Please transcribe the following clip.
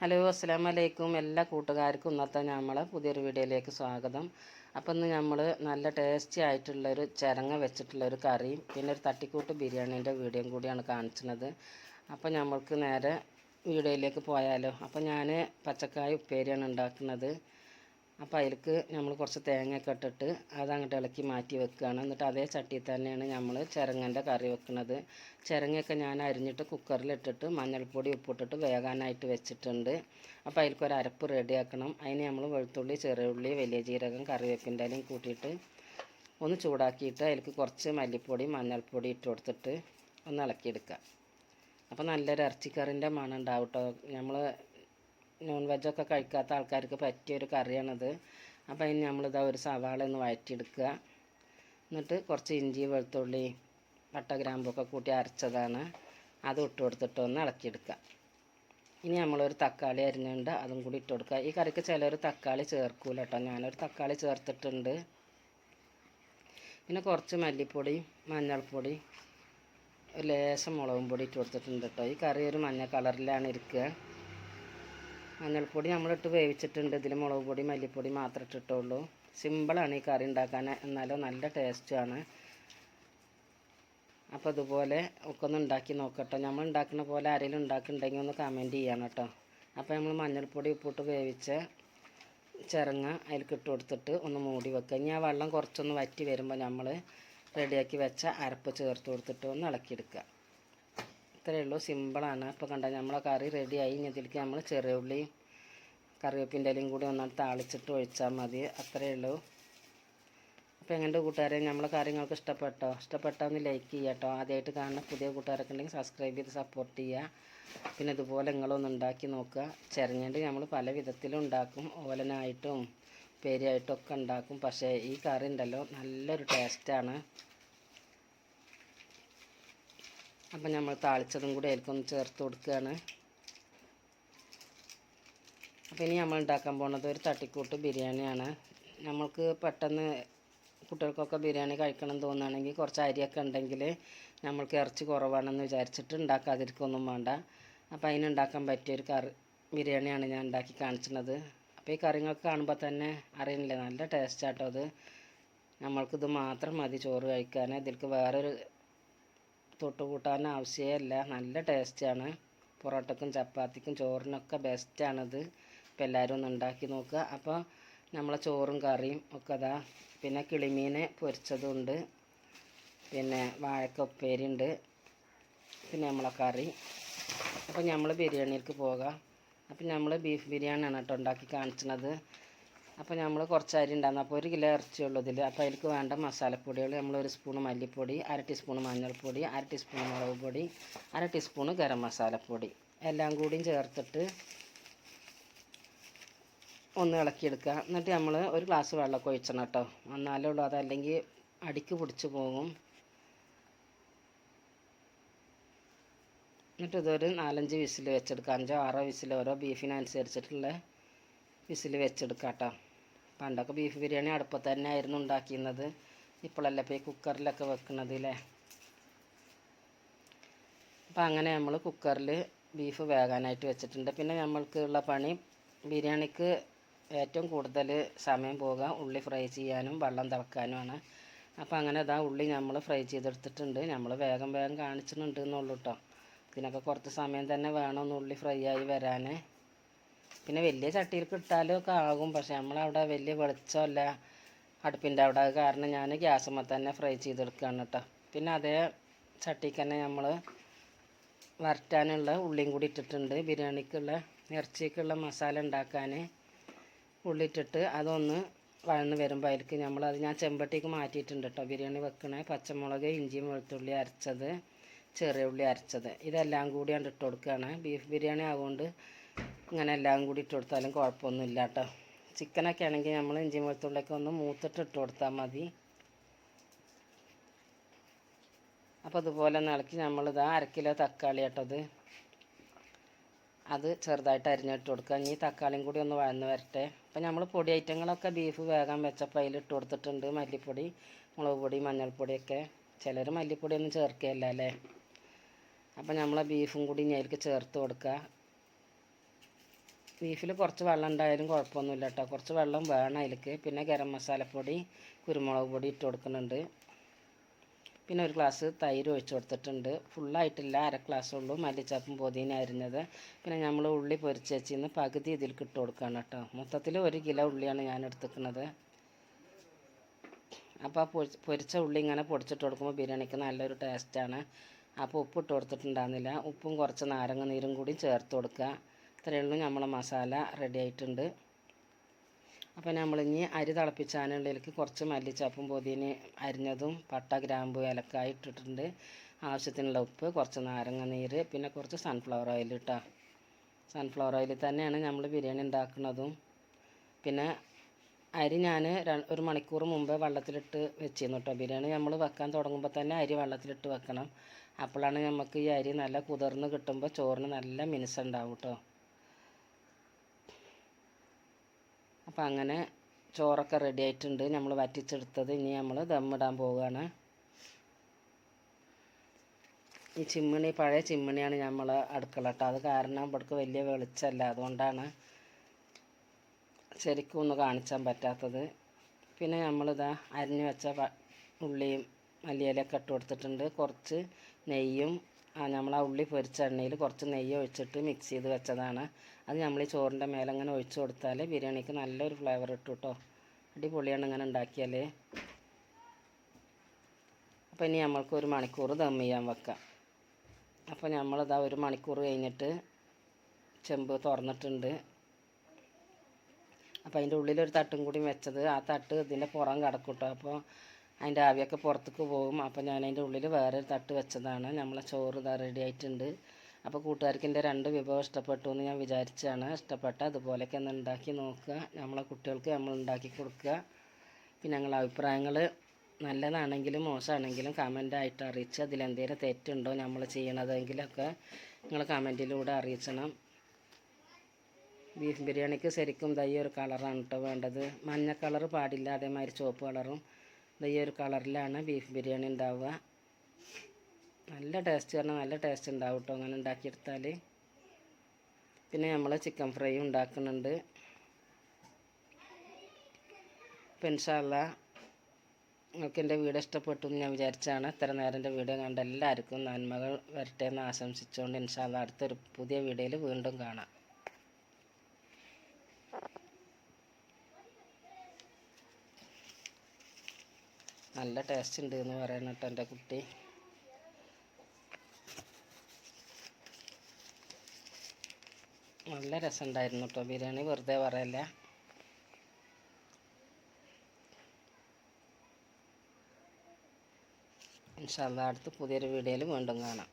Hello അസ്സാം വലൈക്കും എല്ലാ കൂട്ടുകാർക്കും ഇന്നത്തെ നമ്മളെ പുതിയൊരു വീഡിയോയിലേക്ക് സ്വാഗതം. അപ്പം ഇന്ന് നമ്മൾ നല്ല ടേസ്റ്റി ആയിട്ടുള്ളൊരു ചിരങ്ങ വെച്ചിട്ടുള്ളൊരു കറിയും പിന്നെ ഒരു തട്ടിക്കൂട്ട് ബിരിയാണീന്റെ വീഡിയോയും കൂടിയാണ് കാണിച്ചത് അപ്പം നമ്മൾക്ക് നേരെ വീഡിയോയിലേക്ക് പോയാലോ. അപ്പം ഞാൻ പച്ചക്കായ ഉപ്പേരിയാണ് ഉണ്ടാക്കുന്നത്. അപ്പോൾ അതിലേക്ക് നമ്മൾ കുറച്ച് തേങ്ങയൊക്കെ ഇട്ടിട്ട് അത് അങ്ങോട്ട് ഇളക്കി മാറ്റി വെക്കുകയാണ് എന്നിട്ട് അതേ ചട്ടിയിൽ തന്നെയാണ് നമ്മൾ ചിരങ്ങന്റെ കറി വെക്കുന്നത് ചിരങ്ങയൊക്കെ ഞാൻ അരിഞ്ഞിട്ട് കുക്കറിലിട്ടിട്ട് മഞ്ഞൾപ്പൊടി ഉപ്പിട്ടിട്ട് വേകാനായിട്ട് വെച്ചിട്ടുണ്ട്. അപ്പോൾ അതിലേക്ക് ഒരു അരപ്പ് റെഡിയാക്കണം. അതിന് നമ്മൾ വെളുത്തുള്ളി ചെറിയുള്ളി വലിയ ജീരകം കറിവേപ്പിന്റെ ഇലയും കൂട്ടിയിട്ട് ഒന്ന് ചൂടാക്കിയിട്ട് അതിലേക്ക് കുറച്ച് മല്ലിപ്പൊടി മഞ്ഞൾപ്പൊടി ഇട്ട് കൊടുത്തിട്ട് ഒന്ന് ഇളക്കിയെടുക്കുക. അപ്പോൾ നല്ലൊരു ഇറച്ചിക്കറിന്റെ മണം ഉണ്ടാവും കേട്ടോ നമ്മൾ നോൺ വെജൊക്കെ കഴിക്കാത്ത ആൾക്കാർക്ക് പറ്റിയ ഒരു കറിയാണത്. അപ്പോൾ അതിന് നമ്മളിതാ ഒരു സവാള ഒന്ന് വഴറ്റിയെടുക്കുക. എന്നിട്ട് കുറച്ച് ഇഞ്ചി വെളുത്തുള്ളി പട്ട ഗ്രാമ്പൊക്കെ കൂട്ടി അരച്ചതാണ്. അത് ഇട്ട് കൊടുത്തിട്ട് ഒന്ന് ഇളക്കിയെടുക്കുക. ഇനി നമ്മളൊരു തക്കാളി അരിഞ്ഞുണ്ട് അതും കൂടി ഇട്ട് കൊടുക്കുക. ഈ കറിക്ക് ചിലർ തക്കാളി ചേർക്കൂല കേട്ടോ ഞാനൊരു തക്കാളി ചേർത്തിട്ടുണ്ട്. പിന്നെ കുറച്ച് മല്ലിപ്പൊടി മഞ്ഞൾപ്പൊടി ഒരു ലേശം മുളകും പൊടി ഇട്ട് കൊടുത്തിട്ടുണ്ട് കേട്ടോ ഈ കറി ഒരു മഞ്ഞ കളറിലാണ് ഇരിക്കുക. മഞ്ഞൾപ്പൊടി നമ്മളിട്ട് വേവിച്ചിട്ടുണ്ട്. ഇതിൽ മുളക് പൊടി മല്ലിപ്പൊടി മാത്രം ഇട്ടിട്ടുള്ളൂ. സിമ്പിളാണ് ഈ കറി ഉണ്ടാക്കാൻ എന്നാലും നല്ല ടേസ്റ്റുമാണ് അപ്പോൾ ഇതുപോലെ ഒക്കെ ഒന്ന് ഉണ്ടാക്കി നോക്കട്ടോ. നമ്മൾ ഉണ്ടാക്കുന്ന പോലെ ആരെങ്കിലും ഉണ്ടാക്കുന്നുണ്ടെങ്കിൽ ഒന്ന് കമന്റ് ചെയ്യണം കേട്ടോ. അപ്പോൾ നമ്മൾ മഞ്ഞൾപ്പൊടി ഉപ്പിട്ട് വേവിച്ച ചിരങ്ങ അതിലേക്ക് ഇട്ട് കൊടുത്തിട്ട് ഒന്ന് മൂടി വെക്കുക. ഇനി ആ വെള്ളം കുറച്ചൊന്ന് വറ്റി വരുമ്പോൾ നമ്മൾ റെഡിയാക്കി വെച്ച അരപ്പ് ചേർത്ത് കൊടുത്തിട്ട് ഒന്ന് ഇളക്കിയെടുക്കുക. ഇത്രയേ ഉള്ളൂ. സിമ്പിളാണ് അപ്പോൾ കണ്ട നമ്മളെ കറി റെഡിയായി ഇനി ഇതിലേക്ക് നമ്മൾ ചെറിയ ഉള്ളി കറിവേപ്പിന്റെ ഇലയും കൂടി ഒന്നാണ് താളിച്ചിട്ട് ഒഴിച്ചാൽ മതി. അത്രയേ ഉള്ളൂ. അപ്പോൾ എങ്ങനെയുണ്ട് കൂട്ടുകാരെ? നമ്മളെ കാര്യങ്ങൾക്ക് ഇഷ്ടപ്പെട്ടോ? ഇഷ്ടപ്പെട്ടാൽ ഒന്ന് ലൈക്ക് ചെയ്യുക കേട്ടോ ആദ്യമായിട്ട് കാണുന്ന പുതിയ കൂട്ടുകാരൊക്കെ ഉണ്ടെങ്കിൽ സബ്സ്ക്രൈബ് ചെയ്ത് സപ്പോർട്ട് ചെയ്യുക പിന്നെ ഇതുപോലെ നിങ്ങളൊന്ന് ഉണ്ടാക്കി നോക്കുക. ചിരങ്ങേണ്ടി നമ്മൾ പല വിധത്തിലും ഉണ്ടാക്കും. ഓലനായിട്ടും പേരിയായിട്ടും ഒക്കെ ഉണ്ടാക്കും. പക്ഷേ ഈ കറി ഉണ്ടല്ലോ നല്ലൊരു ടേസ്റ്റാണ് അപ്പം നമ്മൾ താളിച്ചതും കൂടി അതിലേക്കൊന്ന് ചേർത്ത് കൊടുക്കുകയാണ്. അപ്പോൾ ഇനി നമ്മൾ ഉണ്ടാക്കാൻ പോകുന്നത് ഒരു തട്ടിക്കൂട്ട് ബിരിയാണിയാണ്. നമ്മൾക്ക് പെട്ടെന്ന് കുട്ടികൾക്കൊക്കെ ബിരിയാണി കഴിക്കണം തോന്നുകയാണെങ്കിൽ കുറച്ച് അരിയൊക്കെ ഉണ്ടെങ്കിൽ നമ്മൾക്ക് ഇറച്ചി കുറവാണെന്ന് വിചാരിച്ചിട്ട് ഉണ്ടാക്കാതിരിക്കൊന്നും വേണ്ട. അപ്പോൾ അതിന് ഉണ്ടാക്കാൻ പറ്റിയൊരു കറി ബിരിയാണിയാണ് ഞാൻ ഉണ്ടാക്കി കാണിച്ചിരുന്നത് അപ്പോൾ ഈ കറിങ്ങൾക്ക് കാണുമ്പോൾ തന്നെ അറിയണില്ലേ? നല്ല ടേസ്റ്റ് ആട്ടോ അത്. നമ്മൾക്കിത് മാത്രം മതി ചോറ് കഴിക്കാൻ. ഇതിൽക്ക് വേറൊരു തൊട്ട് കൂട്ടാൻ ആവശ്യമല്ല. നല്ല ടേസ്റ്റാണ് പൊറോട്ടക്കും ചപ്പാത്തിക്കും ചോറിനൊക്കെ ബെസ്റ്റാണിത് അപ്പോൾ എല്ലാവരും ഒന്ന് ഉണ്ടാക്കി നോക്കുക. അപ്പോൾ നമ്മളെ ചോറും കറിയും ഒക്കെ അതാ പിന്നെ കിളിമീൻ പൊരിച്ചതുണ്ട്. പിന്നെ വാഴക്ക ഉപ്പേരി ഉണ്ട് പിന്നെ നമ്മളെ കറി. അപ്പോൾ നമ്മൾ ബിരിയാണിയിലേക്ക് പോകാം. അപ്പോൾ നമ്മൾ ബീഫ് ബിരിയാണിയാണ് കേട്ടോ ഉണ്ടാക്കി കാണിച്ചത് അപ്പോൾ നമ്മൾ കുറച്ച് അരി ഉണ്ടായിരുന്നു. അപ്പോൾ ഒരു കിലോ ഇറച്ചിയുള്ളൂ ഇതിൽ അപ്പോൾ അതിലേക്ക് വേണ്ട മസാലപ്പൊടികൾ നമ്മൾ ഒരു സ്പൂൺ മല്ലിപ്പൊടി അര ടീസ്പൂൺ മഞ്ഞൾപ്പൊടി അര ടീസ്പൂൺ മുളക് പൊടി അര ടീസ്പൂൺ ഗരം മസാലപ്പൊടി എല്ലാം കൂടിയും ചേർത്തിട്ട് ഒന്ന് ഇളക്കിയെടുക്കുക. എന്നിട്ട് നമ്മൾ ഒരു ഗ്ലാസ് വെള്ളം ഒഴിച്ചണം കേട്ടോ. എന്നാലേ ഉള്ളൂ. അതല്ലെങ്കിൽ അടിക്ക് പിടിച്ച് പോകും. എന്നിട്ട് ഇതൊരു നാലഞ്ച് വിസിൽ വെച്ചെടുക്കുക. അഞ്ചോ ആറോ വിസിൽ ഓരോ ബീഫിനനുസരിച്ചിട്ടുള്ള വിസിൽ വെച്ചെടുക്കുക കേട്ടോ. പണ്ടൊക്കെ ബീഫ് ബിരിയാണി അടുപ്പത്ത് തന്നെ ആയിരുന്നു ഉണ്ടാക്കിയിരുന്നത്. ഇപ്പോഴല്ല ഇപ്പോൾ ഈ കുക്കറിലൊക്കെ വെക്കുന്നത് അല്ലേ അപ്പോൾ അങ്ങനെ നമ്മൾ കുക്കറിൽ ബീഫ് വേകാനായിട്ട് വെച്ചിട്ടുണ്ട്. പിന്നെ നമ്മൾക്കുള്ള പണി ബിരിയാണിക്ക് ഏറ്റവും കൂടുതൽ സമയം പോകുക ഉള്ളി ഫ്രൈ ചെയ്യാനും വെള്ളം തിളക്കാനുമാണ്. അപ്പോൾ അങ്ങനെ ഇതാ ഉള്ളി നമ്മൾ ഫ്രൈ ചെയ്തെടുത്തിട്ടുണ്ട്. നമ്മൾ വേഗം വേഗം കാണിച്ചിട്ടുണ്ട് എന്നുള്ളൂ കേട്ടോ ഇതിനൊക്കെ കുറച്ച് സമയം തന്നെ വേണം ഉള്ളി ഫ്രൈ ആയി വരാൻ പിന്നെ വലിയ ചട്ടിയിലേക്ക് ഒക്കെ ആകും. പക്ഷെ നമ്മളവിടെ വലിയ വെളിച്ചമല്ല അടുപ്പിന്റെ അവിടെ. അത് കാരണം ഞാൻ ഗ്യാസുമ്മ തന്നെ ഫ്രൈ ചെയ്തെടുക്കുകയാണ് കേട്ടോ. പിന്നെ അതേ ചട്ടിക്ക് തന്നെ നമ്മൾ വരട്ടാനുള്ള ഉള്ളിയും കൂടി ഇട്ടിട്ടുണ്ട്. ബിരിയാണിക്കുള്ള ഇറച്ചിക്കുള്ള മസാല ഉണ്ടാക്കാൻ ഉള്ളി ഇട്ടിട്ട് അതൊന്ന് വഴന്ന് വരുമ്പോൾ അതിലേക്ക് നമ്മൾ അത് ഞാൻ ചെമ്പട്ടിക്ക് മാറ്റിയിട്ടുണ്ട് കേട്ടോ. ബിരിയാണി വെക്കണ പച്ചമുളക് ഇഞ്ചിയും വെളുത്തുള്ളി അരച്ചത് ചെറിയ ഉള്ളി അരച്ചത്. ഇതെല്ലാം കൂടി ഇട്ട് കൊടുക്കുകയാണ്. ബീഫ് ബിരിയാണി ആയതുകൊണ്ട് ഇങ്ങനെ എല്ലാം കൂടി ഇട്ട് കൊടുത്താലും കുഴപ്പമൊന്നുമില്ല കേട്ടോ ചിക്കനൊക്കെ ആണെങ്കിൽ നമ്മൾ ഇഞ്ചി വെളുത്തുള്ളിയൊക്കെ ഒന്ന് മൂത്തിട്ട് ഇട്ട് കൊടുത്താൽ മതി. അപ്പോൾ അതുപോലെ ഒന്ന് ഇളക്കി നമ്മളിത് അര കിലോ തക്കാളി കേട്ടത് അത് ചെറുതായിട്ട് അരിഞ്ഞിട്ട് കൊടുക്കുക. ഇനി തക്കാളിയും കൂടി ഒന്ന് വഴന്ന് വരട്ടെ. അപ്പോൾ നമ്മൾ പൊടി ഐറ്റങ്ങളൊക്കെ ബീഫ് വേഗം വെച്ചപ്പോൾ അതിൽ ഇട്ട് കൊടുത്തിട്ടുണ്ട്. മല്ലിപ്പൊടി മുളക് പൊടി മഞ്ഞൾപ്പൊടിയൊക്കെ ചിലർ മല്ലിപ്പൊടിയൊന്നും ചേർക്കുകയല്ല അല്ലേ? അപ്പോൾ നമ്മൾ ബീഫും കൂടി ഇനി അതിലേക്ക് ചേർത്ത് കൊടുക്കുക. ബീഫിൽ കുറച്ച് വെള്ളം ഉണ്ടായാലും കുഴപ്പമൊന്നുമില്ല കേട്ടോ. കുറച്ച് വെള്ളം വേണം അതിലേക്ക്. പിന്നെ ഗരം മസാലപ്പൊടി കുരുമുളക് പൊടി ഇട്ട് കൊടുക്കുന്നുണ്ട്. പിന്നെ ഒരു ഗ്ലാസ് തൈര് ഒഴിച്ച് കൊടുത്തിട്ടുണ്ട്. ഫുള്ളായിട്ടില്ല അര ഗ്ലാസ് ഉള്ളൂ. മല്ലിച്ചപ്പും പൊതിന അരിഞ്ഞത്. പിന്നെ നമ്മൾ ഉള്ളി പൊരിച്ച് വെച്ചിന്ന് പകുതി ഇതിലേക്ക് ഇട്ട് കൊടുക്കുകയാണ് കേട്ടോ. മൊത്തത്തിൽ ഒരു കിലോ ഉള്ളിയാണ് ഞാൻ എടുത്തിരിക്കുന്നത്. അപ്പോൾ പൊരിച്ച ഉള്ളി ഇങ്ങനെ പൊടിച്ചിട്ട് കൊടുക്കുമ്പോൾ ബിരിയാണിക്ക് നല്ലൊരു ടേസ്റ്റാണ് അപ്പോൾ ഉപ്പ് ഇട്ട് കൊടുത്തിട്ടുണ്ടാകുന്നില്ല ഉപ്പും കുറച്ച് നാരങ്ങ നീരും കൂടി ചേർത്ത് കൊടുക്കുക. ഇത്രയേ ഉള്ളൂ നമ്മളെ മസാല റെഡി ആയിട്ടുണ്ട്. അപ്പോൾ നമ്മളിനി അരി തിളപ്പിച്ചാനുള്ളിലേക്ക് കുറച്ച് മല്ലിച്ചപ്പും പൊതിന് അരിഞ്ഞതും പട്ട ഗ്രാമ്പു ഏലക്കായ ഇട്ടിട്ടുണ്ട്. ആവശ്യത്തിനുള്ള ഉപ്പ് കുറച്ച് നാരങ്ങ നീര് പിന്നെ കുറച്ച് സൺഫ്ലവർ ഓയിൽ ഇട്ടാ. സൺഫ്ലവർ ഓയിൽ തന്നെയാണ് നമ്മൾ ബിരിയാണി ഉണ്ടാക്കുന്നതും. പിന്നെ അരി ഞാൻ ഒരു മണിക്കൂർ മുമ്പേ വെള്ളത്തിലിട്ട് വെച്ചിരുന്നു കേട്ടോ ബിരിയാണി നമ്മൾ വെക്കാൻ തുടങ്ങുമ്പോൾ തന്നെ അരി വെള്ളത്തിലിട്ട് വെക്കണം. അപ്പോഴാണ് നമുക്ക് ഈ അരി നല്ല കുതിർന്ന് കിട്ടുമ്പോൾ ചോറിന് നല്ല മിനുസുണ്ടാവും കേട്ടോ അപ്പോൾ അങ്ങനെ ചോറൊക്കെ റെഡി ആയിട്ടുണ്ട്. നമ്മൾ വറ്റിച്ചെടുത്തത് ഇനി നമ്മൾ ദമ്മിടാൻ പോവുകയാണ്. ഈ ചിമ്മിണി പഴയ ചിമ്മിണിയാണ് നമ്മൾ അടുക്കള കേട്ടോ അത് കാരണം ഇവിടേക്ക് വലിയ വെളിച്ചമല്ല അതുകൊണ്ടാണ് ശരിക്കും ഒന്ന് കാണിച്ചാൻ പറ്റാത്തത്. പിന്നെ നമ്മളിതാ അരിഞ്ഞു വെച്ച ഉള്ളിയും മല്ലിയിലൊക്കെ ഇട്ട് കൊടുത്തിട്ടുണ്ട്. കുറച്ച് നെയ്യും ആ നമ്മൾ ആ ഉള്ളി പൊരിച്ച എണ്ണയിൽ കുറച്ച് നെയ്യ് ഒഴിച്ചിട്ട് മിക്സ് ചെയ്ത് വെച്ചതാണ്. അത് നമ്മൾ ഈ ചോറിന്റെ മേലെ അങ്ങനെ ഒഴിച്ചു കൊടുത്താൽ ബിരിയാണിക്ക് നല്ലൊരു ഫ്ലേവർ ഇട്ടു കേട്ടോ അടിപൊളിയാണ് ഇങ്ങനെ ഉണ്ടാക്കിയാൽ അപ്പോൾ ഇനി നമ്മൾക്ക് ഒരു മണിക്കൂർ ദം ചെയ്യാൻ വെക്കാം. അപ്പോൾ നമ്മളിതാ ഒരു മണിക്കൂർ കഴിഞ്ഞിട്ട് ചെമ്പ് തുറന്നിട്ടുണ്ട്. അപ്പോൾ അതിന്റെ ഉള്ളിലൊരു തട്ടും കൂടി വെച്ചത്. ആ തട്ട് ഇതിന്റെ പുറം കിടക്കും കേട്ടോ അപ്പോൾ അതിന്റെ ആവിയൊക്കെ പുറത്തേക്ക് പോകും. അപ്പോൾ ഞാൻ അതിന്റെ ഉള്ളിൽ വേറെ ഒരു തട്ട് വെച്ചതാണ്. നമ്മളെ ചോറ് ഇതാ റെഡി ആയിട്ടുണ്ട്. അപ്പോൾ കൂട്ടുകാർക്ക് എന്റെ രണ്ട് വിഭവം ഇഷ്ടപ്പെട്ടു എന്ന് ഞാൻ വിചാരിച്ചാണ് ഇഷ്ടപ്പെട്ട അതുപോലെയൊക്കെ ഒന്ന് ഉണ്ടാക്കി നോക്കുക. നമ്മളെ കുട്ടികൾക്ക് നമ്മൾ ഉണ്ടാക്കി കൊടുക്കുക. പിന്നെ ഞങ്ങളെ അഭിപ്രായങ്ങൾ നല്ലതാണെങ്കിലും മോശമാണെങ്കിലും കമന്റായിട്ട് അറിയിച്ച് അതിലെന്തെങ്കിലും തെറ്റുണ്ടോ നമ്മൾ ചെയ്യണതെങ്കിലൊക്കെ നിങ്ങൾ കമന്റിലൂടെ അറിയിച്ചണം. ബീഫ് ബിരിയാണിക്ക് ശരിക്കും ദയ്യ ഒരു കളറാണ് കേട്ടോ വേണ്ടത്. മഞ്ഞ കളർ പാടില്ല. അതേമാതിരി ചുവപ്പ് കളറും ദയ്യ ഒരു കളറിലാണ് ബീഫ് ബിരിയാണി ഉണ്ടാവുക. നല്ല ടേസ്റ്റ് പറഞ്ഞാൽ നല്ല ടേസ്റ്റ് ഉണ്ടാവും കേട്ടോ അങ്ങനെ ഉണ്ടാക്കിയെടുത്താൽ പിന്നെ നമ്മൾ ചിക്കൻ ഫ്രൈ ഉണ്ടാക്കുന്നുണ്ട്. അപ്പം ഇൻഷാല്ല നിങ്ങൾക്ക് എന്റെ വീഡിയോ ഇഷ്ടപ്പെട്ടു എന്ന് ഞാൻ വിചാരിച്ചാണ്. ഇത്ര നേരം എന്റെ വീഡിയോ കണ്ട എല്ലാവർക്കും നന്മകൾ വരട്ടെ എന്ന് ആശംസിച്ചുകൊണ്ട് ഇൻഷാല്ല അടുത്തൊരു പുതിയ വീഡിയോയിൽ വീണ്ടും കാണാം. നല്ല ടേസ്റ്റ് ഉണ്ട് എന്ന് പറയണം കേട്ടോ എന്റെ കുട്ടി. നല്ല രസമുണ്ടായിരുന്നു കേട്ടോ ബിരിയാണി വെറുതെ പറയല്ല. ഇൻഷാല്ല അടുത്ത് പുതിയൊരു വീഡിയോയിൽ വീണ്ടും കാണാം.